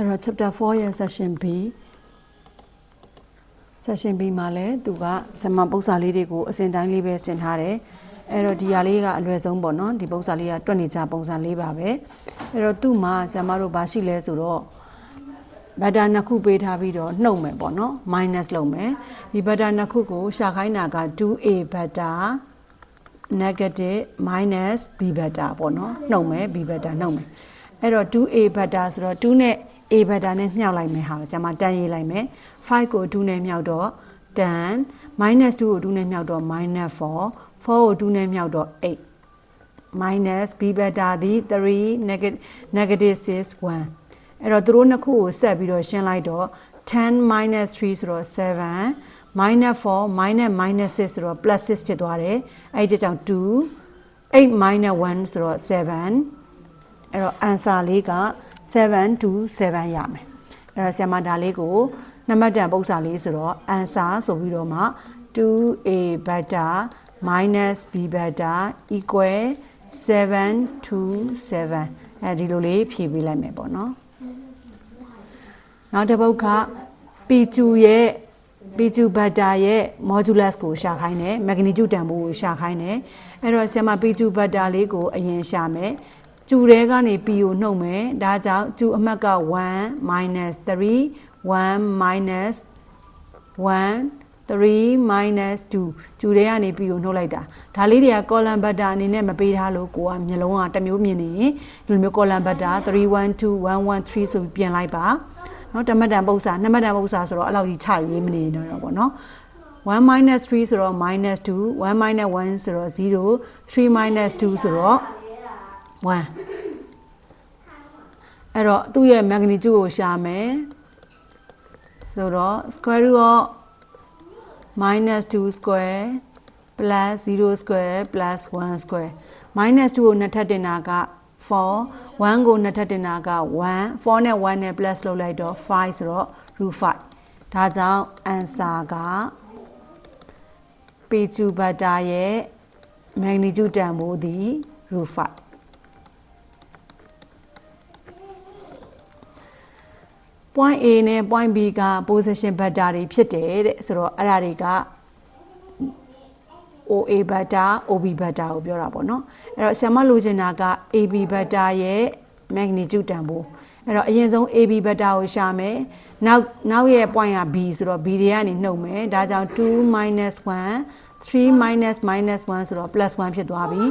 အဲ့တော့ chapter 4ရဲ့ section B section B မှာလည်းသူကဇမပု္ပ္ပစာလေးတွေကိုအစဉ်တိုင်းလေးပဲဆင်ထားတယ်အဲ့တော့ဒီဟာလေးကအလွယ်ဆုံးပေါ့နော်ဒီပု္ပ္ပစာလေးကတွက်နေကြပုံစံလေးပါပဲအဲ့တော့သူ့မှာဇမတို့ဘာရှိလဲဆိုတော့ဘတ်တာနှစ်ခုပေးထားပြီးတော့နှုတ်မယ်ပေါ့နော် minus လုပ်မယ်ဒီဘတ်တာနှစ်ခုကိုရှာခိုင်းတာက 2a ဘတ်တာ negative minus b beta ပေါ့နော်နှုတ်မယ် b beta နှုတ်မယ်အဲ့တော့ 2a beta ဆိုတော့2နဲ့ a beta နဲ့မြှောက်လိုက်မယ်ဟာဆရာမတန်းရေးလိုက်မယ်5ကို2နဲ့မြှောက်တော့10 minus 2ကို2နဲ့မြှောက်တော့ minus 4 4ကို2နဲ့မြှောက်တော့8 minus b beta သည်3 negative negative 6 1အဲ့တော့သူတို့နှစ်ခုကိုဆက်ပြီးတော့ရှင်းလိုက်တော့10 minus 3ဆိုတော့7 minus 4 minus minus 6ဆိုတော့ plus 6ဖြစ်သွားတယ်အဲ့ဒီကြောင့်2 8 minus 1ဆိုတော့7အဲ့တော့ answer လေးက 7 to 7ရမယ်အဲ့တော့ဆရာမဒါလေးကိုနံပါတ်တန်ပု္ပ္ပစာလေးဆိုတော့ answer ဆိုပြီးတော့မှ 2a beta minus b beta equal 7 to 7အဲဒီလိုလေးဖြည့်ပေးလိုက်မယ်ပေါ့နော်နောက်တစ်ပုဒ်က P2 ရဲ့ P2 ဘတ်တာရဲ့ modulus ကိုရှာခိုင်းတယ် magnitude တန်ဖိုးကိုရှာခိုင်းတယ်အဲ့တော့ဆရာမ P2 ဘတ်တာလေးကိုအရင်ရှာမယ် ကျူတဲကနေ P ကိုနှုတ်မယ်ဒါကြောင့်ကျူအမှတ်က1 minus 3 1 minus 1 3 minus 2ကျူတဲကနေ P ကိုနှုတ်လိုက်တာဒါလေးတွေက column butter အနေနဲ့မပေးထားလို့ကိုကမျိုးလုံးကတစ်မျိုးမြင်နေရင်ဒီလိုမျိုး column butter 3 1 2 1 1 3ဆိုပြီးပြင်လိုက်ပါเนาะတမတ်တန်ပု္ပ္ပစာနှစ်မတ်တန်ပု္ပ္ပစာဆိုတော့အဲ့လောက်ကြီးချရေးမနေတော့ပေါ့เนาะ1 minus 3ဆိုတော့ minus 2 1 minus 1ဆိုတော့0 3 minus 2ဆိုတော့ 1အဲ့တော့သူ့ရဲ့ magnitude ကိုရှာမယ်ဆိုတော့ square root of minus 2 square plus 0 square plus 1 square minus 2ကိုနှစ်ထပ်တင်တာက4 1ကိုနှစ်ထပ်တင်တာက1 4နဲ့1နဲ့ plus လုပ်လိုက်တော့5ဆိုတော့ root 5ဒါကြောင့် answer က p2 beta ရဲ့ magnitude တန်ဖိုးသည် root 5 point A နဲ့ point B က position vector တွေဖြစ်တယ်တဲ့ဆိုတော့အဲ့ဒါတွေက OA vector OB vector ကိုပြောတာပေါ့နော်အဲ့တော့ဆရာမလိုချင်တာက AB vector ရဲ့ magnitude တန်ဖိုးအဲ့တော့အရင်ဆုံး AB vector ကိုရှာမယ်နောက်နောက်ရဲ့ point က B ဆိုတော့ B တွေကနေနှုတ်မယ်ဒါကြောင့်2 1 3 minus minus 1ဆိုတော့ plus 1ဖြစ်သွားပြီ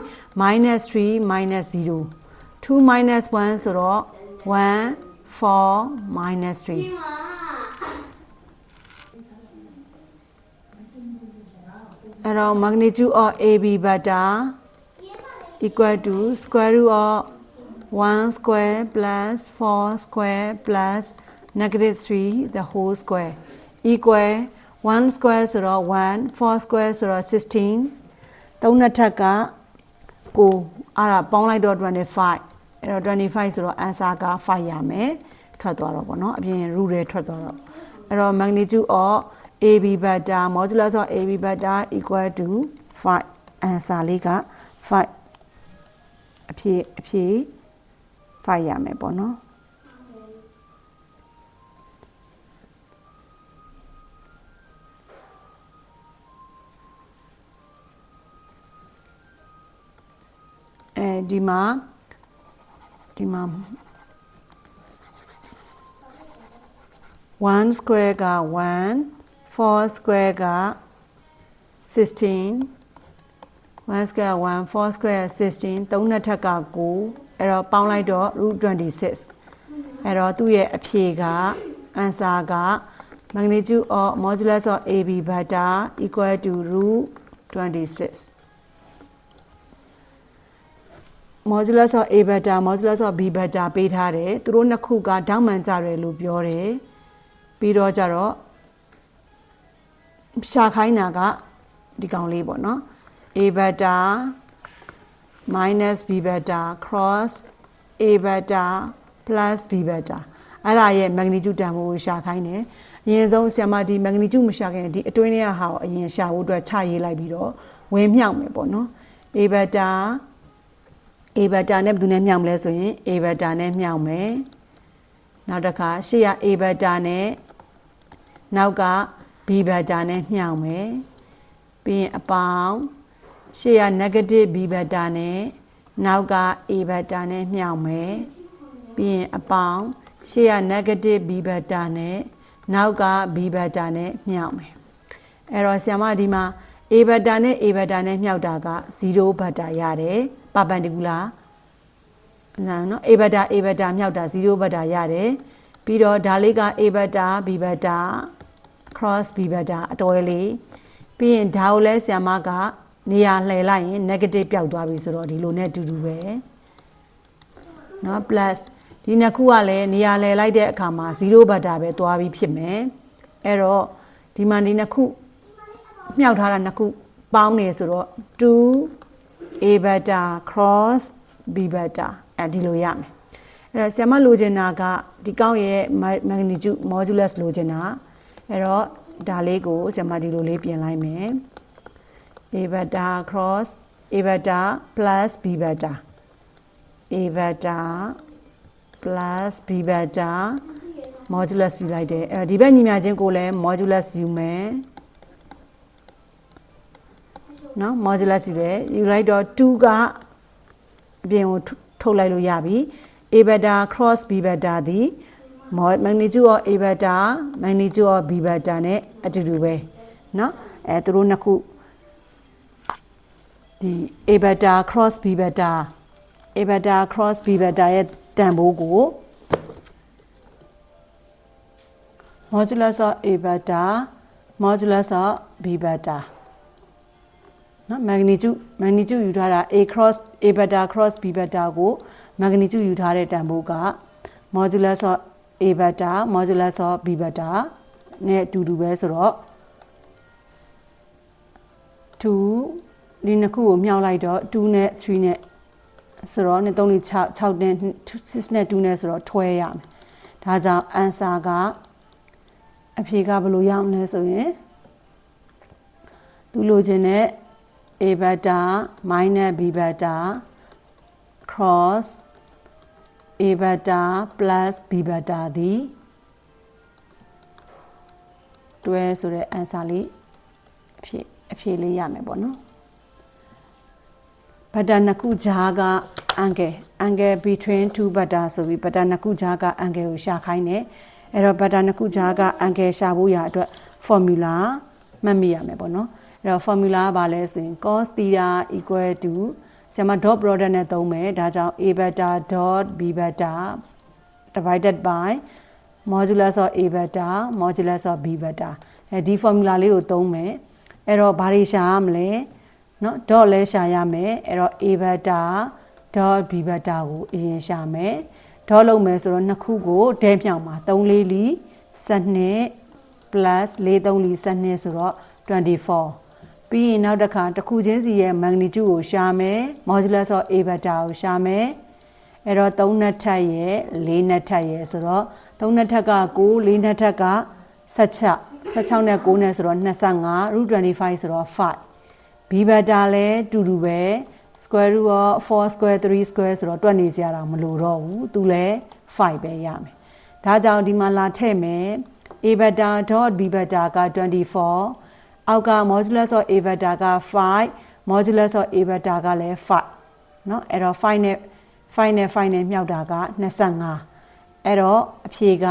minus 3 minus 0 2 minus 1ဆိုတော့1 4 minus 3အဲ့တော့ magnitude of AB beta equal to square root of 1 square plus 4 square plus negative 3 the whole square equal 1 square ဆိုတော့1 4 square ဆိုတော့16သုံးနှစ်ထပ်ကကိုအဲ့ဒါပေါင်းလိုက်တော့25 အဲ့တော့25ဆိုတော့ answer က5ရမယ်ထွက်သွားတော့ဗောနော်အပြင် root တွေထွက်သွားတော့အဲ့တော့ magnitude of AB beta modulus of AB beta equal to 5 answer လေးက5အဖြေအဖြေ5ရမယ်ပေါ့နော်အဲဒီမှာ ဒီမှာ1 square က1 4 square က16 1 square 1 4 square 16 3နှစ်ထက်က9အဲ့တော့ပေါင်းလိုက်တော့ root 26အဲ့တော့သူ့ရဲ့အဖြေက answer က magnitude of modulus of AB beta equal to root 26 modulus of A beta modulus of B beta ပေးထားတယ်သူတို့နှစ်ခုကဓာတ်မှန်ကြတယ်လို့ပြောတယ်ပြီးတော့ကြတော့ရှာခိုင်းတာကဒီကောင်လေးပေါ့နော် A beta minus B beta cross A beta plus B beta အဲ့ဒါရဲ့ magnitude တန်ဖိုးကိုရှာခိုင်းတယ်အရင်ဆုံးဆရာမဒီ magnitude မရှာခင်ဒီအတွင်းထဲကဟာကိုအရင်ရှာဖို့အတွက်ချရေးလိုက်ပြီးတော့ဝင်မြောက်မယ်ပေါ့နော် A beta A beta နဲ့ဘယ်သူနဲ့မြောက်မလဲဆိုရင် A beta နဲ့မြောက်မယ်နောက်တစ်ခါရှေ့က a ဘက်တာနဲ့နောက်က b ဘက်တာနဲ့မြှောင်မယ်ပြီးရင်အပေါင်းရှေ့က negative b ဘက်တာနဲ့နောက်က a ဘက်တာနဲ့မြှောင်မယ်ပြီးရင်အပေါင်းရှေ့က negative b ဘက်တာနဲ့နောက်က b ဘက်တာနဲ့မြှောင်မယ်အဲ့တော့ဆရာမဒီမှာ A ဘတ်တာနဲ့ A ဘတ်တာနဲ့မြောက်တာက0ဘတ်တာရတယ်ပါပန်တီကူလာနော်နော် A ဘတ်တာ A ဘတ်တာမြောက်တာ0ဘတ်တာရတယ်ပြီးတော့ဒါလေးက A ဘတ်တာ B ဘတ်တာ cross B ဘတ်တာအတော်လေးပြီးရင်ဒါကိုလဲဆ iam မကနေရာလှည့်လိုက်ရင် negative ပျောက်သွားပြီဆိုတော့ဒီလိုနဲ့အတူတူပဲနော် plus ဒီနှစ်ခုကလည်းနေရာလှည့်လိုက်တဲ့အခါမှာ0ဘတ်တာပဲသွားပြီးဖြစ်မယ်အဲ့တော့ဒီမှာဒီနှစ်ခု မြှောက်ထားတာနှစ်ခုပေါင်းနေဆိုတော့ 2 a beta cross b beta အဲဒီလိုရမယ်အဲ့တော့ဆ iam လိုချင်တာကဒီကောင်းရဲ့ magnitude modulus လိုချင်တာအဲ့တော့ဒါလေးကိုဆ iam ဒီလိုလေးပြင်လိုက်မယ် a beta cross a beta plus b beta a beta plus b beta modulus ယူလိုက်တယ်အဲ့တော့ဒီဘက်ညီမျှချင်းကိုလည်း modulus ယူမယ် နော် modulus ယူတယ်ယူလိုက်တော့2ကအပြင်ကိုထုတ်လိုက်လို့ရပြီ a beta cross b beta သည် magnitude of a beta magnitude of b beta နဲ့အတူတူပဲเนาะအဲသူတို့နှစ်ခုဒီ a beta cross b beta a beta cross b beta ရဲ့တန်ဖိုးကို modulus of a beta modulus of b beta နော် magnitude magnitude ယူထားတာ a cross a beta cross b beta ကို magnitude ယူထားတဲ့တန်ဖိုးက modulus of a beta modulus of b beta နဲ့အတူတူပဲဆိုတော့2ဒီနှစ်ခုကိုမြှောက်လိုက်တော့2နဲ့3နဲ့ဆိုတော့နဲ့3 6 6နဲ့6နဲ့2နဲ့ဆိုတော့ထွဲရမယ်ဒါကြောင့် answer ကအဖြေကဘယ်လိုရမလဲဆိုရင်သူလိုချင်တဲ့ a beta minus b beta cross a beta plus b beta သည်တွဲဆိုတဲ့ answer လေးအဖြေအဖြေလေးရမယ်ပေါ့နော်ဘတ်တာနှစ်ခုကြားက angle angle between two beta ဆိုပြီးဘတ်တာနှစ်ခုကြားက angle ကိုရှာခိုင်းတယ်အဲ့တော့ဘတ်တာနှစ်ခုကြားက angle ရှာဖို့ရအတွက် formula မှတ်မိရမယ်ပေါ့နော် အဲ့တော့ formula ကဘာလဲဆိုရင် cos theta equal to ဆရာမ dot product နဲ့သုံးမယ်ဒါကြောင့် a beta dot b beta divided by modulus of a beta modulus of b beta အဲဒီ formula လေးကိုသုံးမယ်အဲ့တော့ဘာတွေရှာရမလဲเนาะ dot လဲရှာရမယ်အဲ့တော့ a beta dot b beta ကိုအရင်ရှာမယ် dot လုပ်မယ်ဆိုတော့နှစ်ခုကိုဒဲမြောက်မှာ3လေးလီ12 plus 4 3လီ12ဆိုတော့24 ပြီးရင်နောက်တစ်ခါတစ်ခုချင်းစီရဲ့ magnitude ကိုရှာမယ် modulus of a beta ကိုရှာမယ်အဲ့တော့3နှစ်ထပ်ရဲ့4နှစ်ထပ်ရဲ့ဆိုတော့3နှစ်ထပ်က9 4နှစ်ထပ်က16 16နဲ့9နဲ့ဆိုတော့25 root 25ဆိုတော့5 b beta လည်းတူတူပဲ square root of 4 square 3 square ဆိုတော့တွက်နေစရာတော့မလိုတော့ဘူးသူလည်း5ပဲရမယ်ဒါကြောင့်ဒီမှာလာထည့်မယ် a beta dot b beta က24 အောက်က modulus of a beta က5 modulus of a beta ကလည်း5เนาะအဲ့တော့5နဲ့5နဲ့5နဲ့မြှောက်တာက25အဲ့တော့အဖြေက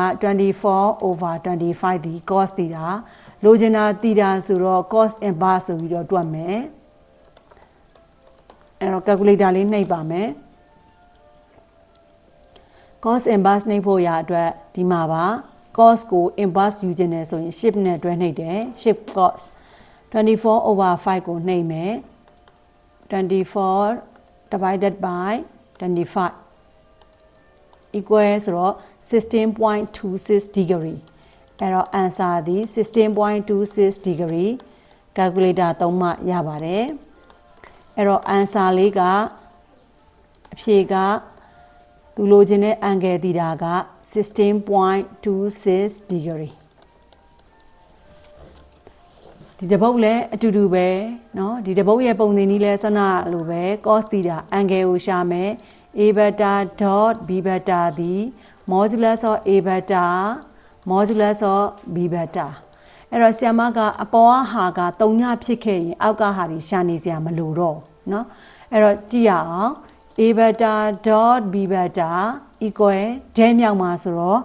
24 over 25ဒီ cos တီတာလိုချင်တာတီတာဆိုတော့ cos inverse ဆိုပြီးတော့တွက်မယ်အဲ့တော့ calculator လေးနှိပ်ပါမယ် cos inverse နှိပ်ဖို့ရအတွက်ဒီမှာပါ cos ကို inverse ယူခြင်းနဲ့ဆိုရင် shift နဲ့တွဲနှိပ်တယ် shift cos 24 over 5ကိုနှိပ်မယ်24 divided by 25 equal ဆိုတော့16.26 degree အဲ့တော့ answer သည်16.26 degree calculator သုံးမှရပါတယ်အဲ့တော့ answer လေးကအဖြေကသူလိုချင်တဲ့ angle တီတာက16.26 degree ဒီတပုတ်လည်းအတူတူပဲเนาะဒီတပုတ်ရဲ့ပုံသင်နည်းလဲဆွနာလိုပဲ cos theta angle ကိုရှာမယ် a beta dot b beta သည် modulus of a beta modulus of b beta အဲ့တော့ဆီယမကအပေါ်ကဟာက3ညဖြစ်ခဲ့ရင်အောက်ကဟာတွေရှာနေစရာမလိုတော့เนาะအဲ့တော့ကြည့်ရအောင် a beta dot b beta equal ဒဲမြောက်မှာဆိုတော့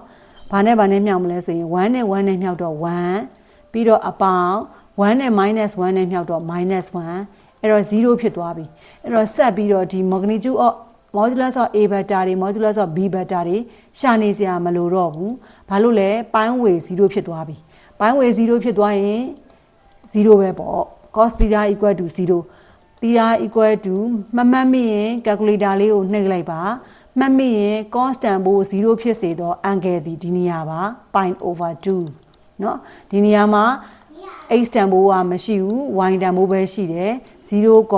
ဘာနဲ့ဘာနဲ့မြောက်မလဲဆိုရင်1နဲ့1နဲ့မြောက်တော့1ပြီးတော့အပေါင်း 1နဲ့ minus 1နဲ့မြောက်တော့ minus 1အဲ့တော့0ဖြစ်သွားပြီအဲ့တော့ဆက်ပြီးတော့ဒီ magnitude of modulus of a beta တွေ modulus of b beta တွေရှာနေစရာမလိုတော့ဘူးဘာလို့လဲပိုင်းဝေ0ဖြစ်သွားပြီပိုင်းဝေ0ဖြစ်သွားရင်0ပဲပေါ့ cos theta equal to 0 theta equal to မမှတ်မိရင် calculator လေးကိုနှိပ်လိုက်ပါမှတ်မိရင် constant ဘို့0ဖြစ်စေတော့ angle ဒီဒီနေရာပါ pi over 2เนาะဒီနေရာမှာ x တန်ဖိုးကမရှိဘူး y တန်ဖိုးပဲရှိတယ်0.1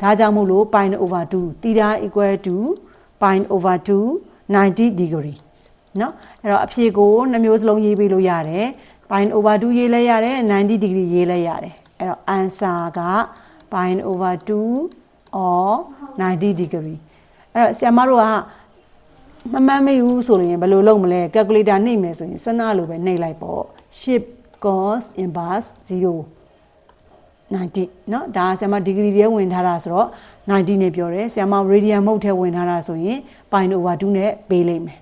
ဒါကြောင့်မို့လို့ pi over 2 theta equal to pi over 2 90 degree เนาะအဲ့တော့အဖြေကိုနှမျိုးစလုံးရေးပေးလို့ရတယ် pi over 2ရေးလဲရတယ်90 degree ရေးလဲရတယ်အဲ့တော့ answer က pi over 2 or 90 degree အဲ့တော့ဆရာမတို့ကမမှန်မေ့ဘူးဆိုရင်ဘယ်လိုလုပ်မလဲ calculator နှိပ်မယ်ဆိုရင်စနလိုပဲနှိပ်လိုက်ပေါ့ shift cos inverse 0 90เนาะဒါဆရာမဒီဂရီထဲဝင်ထားတာဆိုတော့90နဲ့ပြောတယ်ဆရာမ radian mode ထဲဝင်ထားတာဆိုရင် pi over 2နဲ့ပေးလိုက်မယ်